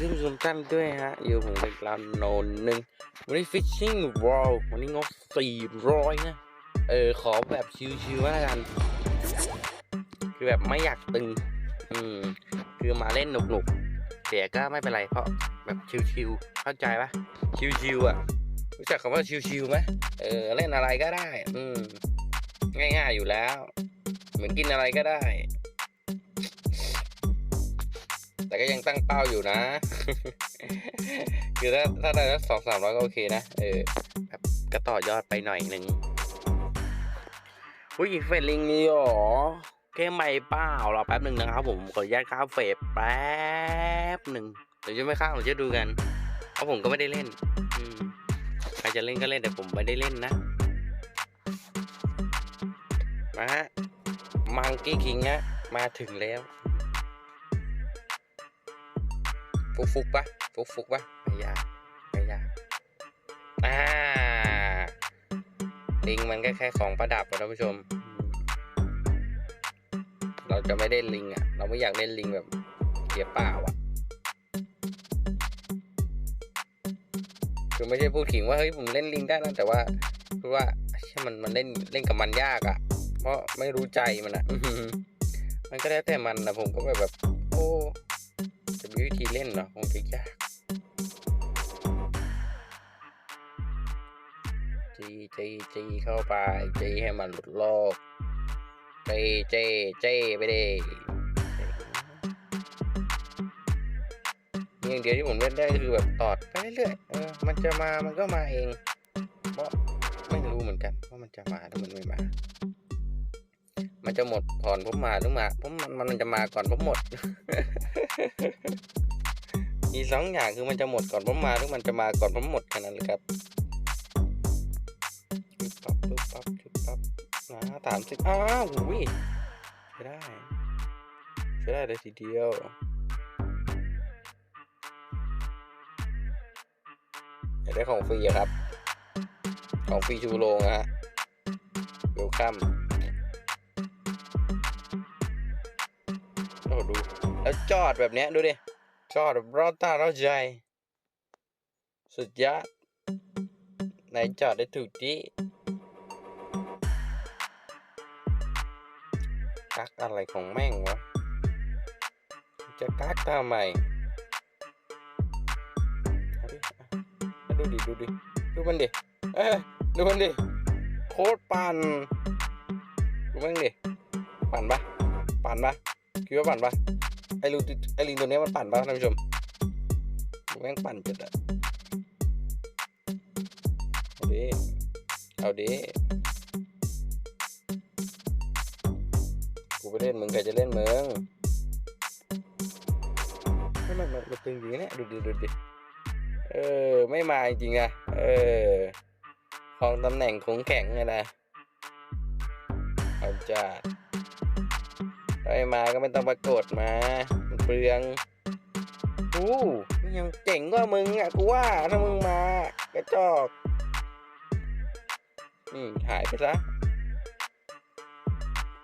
ท่านผู้ชมท่านด้วยฮะ อยู่ผมเป็นกลานโนนหนึ่งวันนี้ฟิชชิ่งวอลวันนี้งบสี่ร้อยนะ เออ ขอแบบชิวๆแล้วกัน คือแบบไม่อยากตึง อืม คือมาเล่นหนุกๆ เสียก็ไม่เป็นไร เพราะแบบชิวๆ เข้าใจปะชิวๆอะ รู้จักคำว่าชิวๆไหมเออ เล่นอะไรก็ได้ อืม ง่ายๆอยู่แล้ว เหมือนกินอะไรก็ได้ แต่ก็ยังตั้งเป้าอยู่นะ คือถ้าถ้าได้สองสามร้อยก็โอเคนะ เออแบบก็ต่อยอดไปหน่อยหนึ่งผู้หญิงเฟรลิงนี่หรอแค่ไม่เปล่ารอแป๊บหนึ่งนะครับผมขออนุญาตข้ามเฟสแป๊บหนึ่งเดี๋ยวจะไม่ข้ามเดี๋ยวจะดูกัน เพราะผมก็ไม่ได้เล่นใครจะเล่นก็เล่นแต่ผมไม่ได้เล่นนะมาฮะมังกี้คิงฮะมาถึงแล้ว ฟุกฟุกปะฟุกฟุกปะไม่ยากไม่ยากอ่าลิงมันก็แค่ของประดับอะท่านผู้ชม เราจะไม่เล่นลิงอะ เราไม่อยากเล่นลิงแบบเกียเปล่าอะคือไม่ใช่พูดขิงว่าเฮ้ยผมเล่นลิงได้นะแต่ว่าคือว่าใช่มันมันเล่นเล่นกับมันยากอะ เพราะไม่รู้ใจมันอะ มันก็แล้แต่มันนะผมก็แบบแบบ ล่นเนาะคงจะยากจีจีจีเข้าไปจีให้มันหลุดโลกเจเจเจไปดิมีอย่างเดียวที่ผมเล่นได้คือแบบตอดไปเรื่อยๆเออมันจะมามันก็มาเองเพราะไม่รู้เหมือนกันว่ามันจะมาหรือมันไม่มา มันจะหมดก่อนผมมาหรือมาผมมันมันจะมาก่อนผมหมด มีสองอย่างคือมันจะหมดก่อนผมมาหรือมันจะมาก่อนผมหมดแค่นั้นเลยครับปึ๊บปั๊บปึ๊บปั๊บปึ๊บปั๊บนะสามสิบอ้าวหูยใช้ได้ใช้ได้เลยทีเดียวอยากได้ของฟรีครับ ของฟรีชูโรงฮะเวลคัมโอ้ดู แล้วจอดแบบเนี้ยดูดิ จอบบรอดตาเรอดใจ สุดยอดไหนจอดได้ถูกที่กักอะไรของแม่งวะ จะกักทำไมดูดิ ดูดิ ดูมันดิ เอ้ยดูมันดิ โคตรปั่นดูม่งดิ ปั่นปะปั่นปะคิดว่าปั่นปะ ไอ้ลิงตัวไอลิงตัวนี้มันปั่นป่ะท่านผู้ชมแม่งปั่นจัดอะเอาดิเอาดิกูไปเล่นมึงใครจะเล่นมึงไม่มันมันตึงจริงเนี่ยดูดิดูดิเออ ไม่มาจริงอะเออของตำแหน่งคงแข็งไงนะเอาจ้า ไม่มาก็ไม่ต้องปรากฏมา มันเปลืองอู้นี่ยังเจ๋งกว่ามึงอะกูว่าถ้ามึงมากระจอกอืมหายไปซะ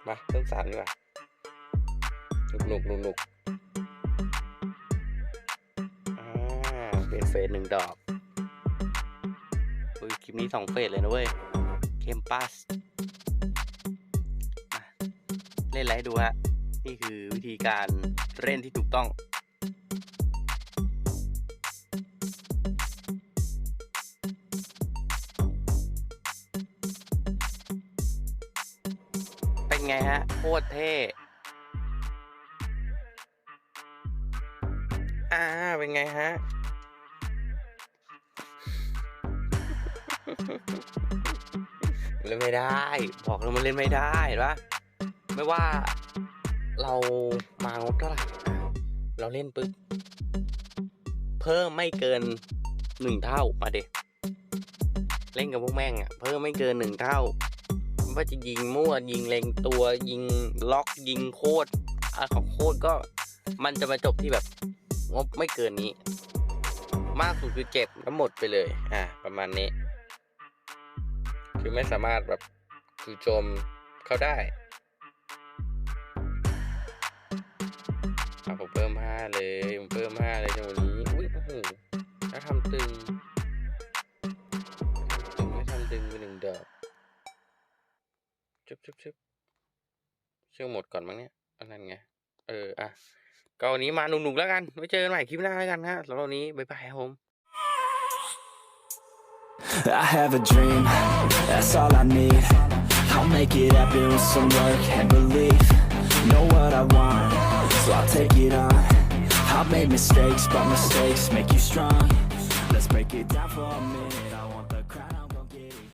มาเรื่องสามดีกว่าหนุกหนุกหนุกหนุกอ่าเป็นเฟสหนึ่งดอกเฮ้ยคลิปนี้สองเฟสเลยนะเว้ยเคมปัสเล่นไรดูฮะ นี่คือวิธีการเล่นที่ถูกต้องเป็นไงฮะโคตรเท่ อ่า เป็นไงฮะ เล่นไม่ได้ บอกแล้วมันเล่นไม่ได้เห็นปะไม่ว่า เรามางบเท่าไหร่เราเล่นปึ๊บ เพิ่มไม่เกินหนึ่งเท่ามาเด็เล่นกับพวกแม่งอะ เพิ่มไม่เกินหนึ่งเท่าว่าจะยิงมั่วยิงเล็งตัวยิงล็อกยิงโคตรอะของโคตรก็มันจะมาจบที่แบบงบไม่เกินนี้ มากสุดคือเจ็บแล้วหมดไปเลย อะประมาณนี้ คือไม่สามารถแบบจู่โจมเข้าได้ ผมเพิ่มห้าเลยผมเพิ่มห้าเลยจังหวะนี้แล้วทำตึงตึงไม่ทำตึงไปหนึ่งดอกชุบชุบชุบเชื่อหมดก่อนมั้งเนี่ยอันนั้นไง เอออะก็วันนี้มาหนุกๆแล้วกันไว้เจอกันใหม่คลิปหน้าแล้วกันฮะสำหรับวันนี้บ๊ายบายครับผม I have a dream, that's all I need. I'll make it happen with some work and belief. I'll take it on. I've made mistakes, but mistakes make you strong. Let's break it down for a minute.